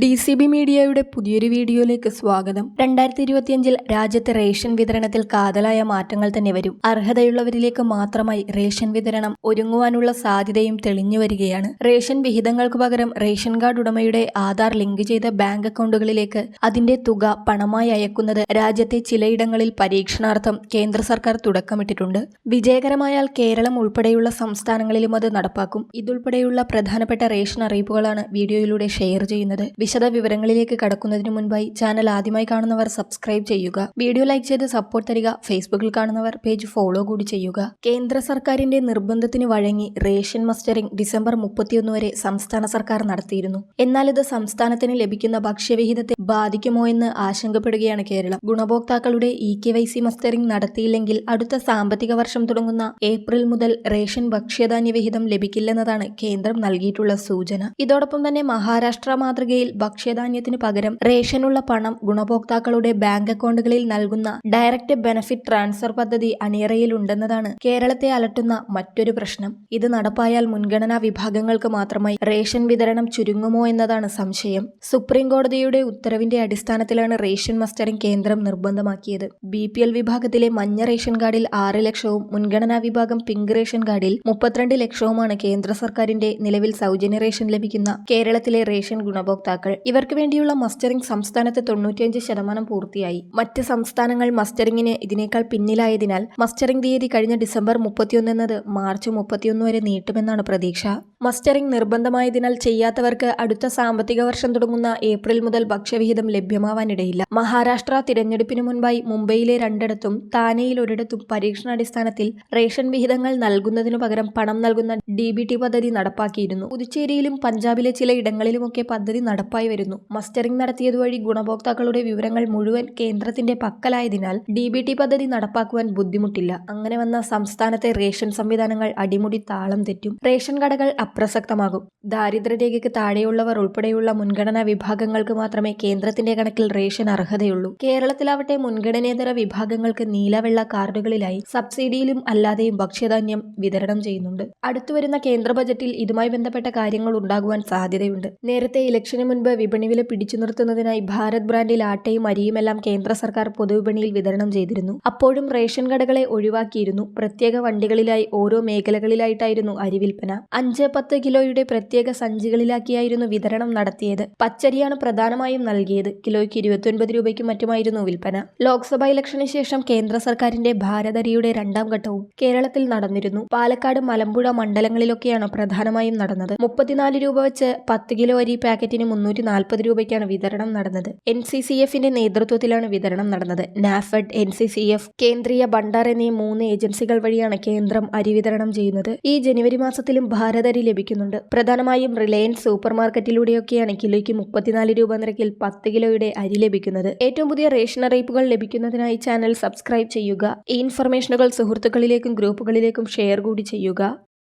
D C B മീഡിയയുടെ പുതിയൊരു വീഡിയോയിലേക്ക് സ്വാഗതം. രണ്ടായിരത്തി ഇരുപത്തിയഞ്ചിൽ രാജ്യത്ത് റേഷൻ വിതരണത്തിൽ കാതലായ മാറ്റങ്ങൾ തന്നെ വരും. അർഹതയുള്ളവരിലേക്ക് മാത്രമായി റേഷൻ വിതരണം ഒരുങ്ങുവാനുള്ള സാധ്യതയും തെളിഞ്ഞു വരികയാണ്. റേഷൻ വിഹിതങ്ങൾക്ക് പകരം റേഷൻ കാർഡ് ഉടമയുടെ ആധാർ ലിങ്ക് ചെയ്ത ബാങ്ക് അക്കൗണ്ടുകളിലേക്ക് അതിന്റെ തുക പണമായി അയക്കുന്നത് രാജ്യത്തെ ചിലയിടങ്ങളിൽ പരീക്ഷണാർത്ഥം കേന്ദ്ര സർക്കാർ തുടക്കമിട്ടിട്ടുണ്ട്. വിജയകരമായാൽ കേരളം ഉൾപ്പെടെയുള്ള സംസ്ഥാനങ്ങളിലും അത് നടപ്പാക്കും. ഇതുൾപ്പെടെയുള്ള പ്രധാനപ്പെട്ട റേഷൻ അറിയിപ്പുകളാണ് വീഡിയോയിലൂടെ ഷെയർ ചെയ്യുന്നത്. വിശദ വിവരങ്ങളിലേക്ക് കടക്കുന്നതിന് മുൻപായി ചാനൽ ആദ്യമായി കാണുന്നവർ സബ്സ്ക്രൈബ് ചെയ്യുക. വീഡിയോ ലൈക്ക് ചെയ്ത് സപ്പോർട്ട് തരിക. ഫേസ്ബുക്കിൽ കാണുന്നവർ പേജ് ഫോളോ കൂടി ചെയ്യുക. കേന്ദ്ര സർക്കാരിന്റെ നിർബന്ധത്തിന് വഴങ്ങി റേഷൻ മസ്റ്ററിംഗ് ഡിസംബർ മുപ്പത്തിയൊന്ന് വരെ സംസ്ഥാന സർക്കാർ നടത്തിയിരുന്നു. എന്നാൽ ഇത് സംസ്ഥാനത്തിന് ലഭിക്കുന്ന ഭക്ഷ്യവിഹിതത്തെ ബാധിക്കുമോ എന്ന് ആശങ്കപ്പെടുകയാണ് കേരളം. ഗുണഭോക്താക്കളുടെ e K Y C mustering നടത്തിയില്ലെങ്കിൽ അടുത്ത സാമ്പത്തിക വർഷം തുടങ്ങുന്ന ഏപ്രിൽ മുതൽ റേഷൻ ഭക്ഷ്യധാന്യ വിഹിതം ലഭിക്കില്ലെന്നതാണ് കേന്ദ്രം നൽകിയിട്ടുള്ള സൂചന. ഇതോടൊപ്പം തന്നെ മഹാരാഷ്ട്ര മാതൃകയിൽ ഭക്ഷ്യധാന്യത്തിന് പകരം റേഷനുള്ള പണം ഗുണഭോക്താക്കളുടെ ബാങ്ക് അക്കൗണ്ടുകളിൽ നൽകുന്ന ഡയറക്റ്റ് ബെനഫിറ്റ് ട്രാൻസ്ഫർ പദ്ധതി അണിയറയിലുണ്ടെന്നതാണ് കേരളത്തെ അലട്ടുന്ന മറ്റൊരു പ്രശ്നം. ഇത് നടപ്പായാൽ മുൻഗണനാ വിഭാഗങ്ങൾക്ക് മാത്രമായി റേഷൻ വിതരണം ചുരുങ്ങുമോ എന്നതാണ് സംശയം. സുപ്രീം കോടതിയുടെ ഉത്തരവിന്റെ അടിസ്ഥാനത്തിലാണ് റേഷൻ മസ്റ്ററിംഗ് കേന്ദ്രം നിർബന്ധമാക്കിയത്. ബി പി എൽ വിഭാഗത്തിലെ മഞ്ഞ റേഷൻ കാർഡിൽ ആറ് ലക്ഷവും മുൻഗണനാ വിഭാഗം പിങ്ക് റേഷൻ കാർഡിൽ മുപ്പത്തിരണ്ട് ലക്ഷവുമാണ് കേന്ദ്ര സർക്കാരിന്റെ നിലവിൽ സൗജന്യ റേഷൻ ലഭിക്കുന്ന കേരളത്തിലെ റേഷൻ ഗുണഭോക്താക്കൾ. ഇവർക്ക് വേണ്ടിയുള്ള മസ്റ്ററിംഗ് സംസ്ഥാനത്ത് തൊണ്ണൂറ്റിയഞ്ച് ശതമാനം പൂർത്തിയായി. മറ്റ് സംസ്ഥാനങ്ങൾ മസ്റ്ററിംഗിന് ഇതിനേക്കാൾ പിന്നിലായതിനാൽ മസ്റ്ററിംഗ് തീയതി കഴിഞ്ഞ ഡിസംബർ മുപ്പത്തിയൊന്ന് എന്നത് മാർച്ച് മുപ്പത്തിയൊന്ന് വരെ നീട്ടുമെന്നാണ് പ്രതീക്ഷ. മസ്റ്ററിംഗ് നിർബന്ധമായതിനാൽ ചെയ്യാത്തവർക്ക് അടുത്ത സാമ്പത്തിക വർഷം തുടങ്ങുന്ന ഏപ്രിൽ മുതൽ ഭക്ഷ്യവിഹിതം ലഭ്യമാവാനിടയില്ല. മഹാരാഷ്ട്ര തിരഞ്ഞെടുപ്പിന് മുൻപായി മുംബൈയിലെ രണ്ടിടത്തും താനെയിൽ ഒരിടത്തും പരീക്ഷണാടിസ്ഥാനത്തിൽ റേഷൻ വിഹിതങ്ങൾ നൽകുന്നതിനു പകരം പണം നൽകുന്ന ഡി ബി ടി പദ്ധതി നടപ്പാക്കിയിരുന്നു. പുതുച്ചേരിയിലും പഞ്ചാബിലെ ചില ഇടങ്ങളിലുമൊക്കെ പദ്ധതി നടപ്പായി വരുന്നു. മസ്റ്ററിംഗ് നടത്തിയതുവഴി ഗുണഭോക്താക്കളുടെ വിവരങ്ങൾ മുഴുവൻ കേന്ദ്രത്തിന്റെ പക്കലായതിനാൽ ഡി ബി ടി പദ്ധതി നടപ്പാക്കുവാൻ ബുദ്ധിമുട്ടില്ല. അങ്ങനെ വന്ന സംസ്ഥാനത്തെ റേഷൻ സംവിധാനങ്ങൾ അടിമുടി താളം തെറ്റും. റേഷൻ കടകൾ അപ്രസക്തമാകും ദാരിദ്ര്യരേഖയ്ക്ക് താഴെയുള്ളവർ ഉൾപ്പെടെയുള്ള മുൻഗണനാ വിഭാഗങ്ങൾക്ക് മാത്രമേ കേന്ദ്രത്തിന്റെ കണക്കിൽ റേഷൻ അർഹതയുള്ളൂ. കേരളത്തിലാവട്ടെ മുൻഗണനേതര വിഭാഗങ്ങൾക്ക് നീലവെള്ള കാർഡുകളിലായി സബ്സിഡിയിലും അല്ലാതെയും ഭക്ഷ്യധാന്യം വിതരണം ചെയ്യുന്നുണ്ട്. അടുത്തുവരുന്ന കേന്ദ്ര ബജറ്റിൽ ഇതുമായി ബന്ധപ്പെട്ട കാര്യങ്ങൾ ഉണ്ടാകുവാൻ സാധ്യതയുണ്ട്. നേരത്തെ ഇലക്ഷന് മുൻപ് വിപണി വില പിടിച്ചു നിർത്തുന്നതിനായി ഭാരത് ബ്രാൻഡിൽ ആട്ടയും അരിയുമെല്ലാം കേന്ദ്ര സർക്കാർ പൊതുവിപണിയിൽ വിതരണം ചെയ്തിരുന്നു. അപ്പോഴും റേഷൻ കടകളെ ഒഴിവാക്കിയിരുന്നു. പ്രത്യേക വണ്ടികളിലായി ഓരോ മേഖലകളിലായിട്ടായിരുന്നു അരി വിൽപ്പന. അഞ്ച് പത്ത് കിലോയുടെ പ്രത്യേക സഞ്ചികളിലാക്കിയായിരുന്നു വിതരണം നടത്തിയത്. പച്ചരിയാണ് പ്രധാനമായും നൽകിയത്. കിലോയ്ക്ക് ഇരുപത്തിയൊൻപത് രൂപയ്ക്കും മറ്റുമായിരുന്നു വിൽപ്പന. ലോക്സഭാ ഇലക്ഷന് ശേഷം കേന്ദ്ര സർക്കാരിന്റെ ഭാരതരിയുടെ രണ്ടാം ഘട്ടവും കേരളത്തിൽ നടന്നിരുന്നു. പാലക്കാട് മലമ്പുഴ മണ്ഡലങ്ങളിലൊക്കെയാണ് പ്രധാനമായും നടന്നത്. മുപ്പത്തിനാല് രൂപ വെച്ച് പത്ത് കിലോ അരി പാക്കറ്റിന് മുന്നൂറ്റി നാൽപ്പത് രൂപയ്ക്കാണ് വിതരണം നടന്നത്. എൻ സി സി എഫിന്റെ നേതൃത്വത്തിലാണ് വിതരണം നടന്നത്. NAFED N C C F Kendriya Bhandar എന്നീ മൂന്ന് ഏജൻസികൾ വഴിയാണ് കേന്ദ്രം അരി വിതരണം ചെയ്യുന്നത്. ഈ ജനുവരി മാസത്തിലും ഭാരത് അരി ലഭിക്കുന്നുണ്ട്. പ്രധാനമായും റിലയൻസ് സൂപ്പർ മാർക്കറ്റിലൂടെയൊക്കെയാണ് കിലോയ്ക്ക് മുപ്പത്തിനാല് രൂപ നിരക്കിൽ പത്ത് കിലോയുടെ അരി ലഭിക്കുന്നത്. ഏറ്റവും പുതിയ റേഷൻ അറിയിപ്പുകൾ ലഭിക്കുന്നതിനായി ചാനൽ സബ്സ്ക്രൈബ് ചെയ്യുക. ഈ ഇൻഫർമേഷനുകൾ സുഹൃത്തുക്കളിലേക്കും ഗ്രൂപ്പുകളിലേക്കും ഷെയർ കൂടി ചെയ്യുക.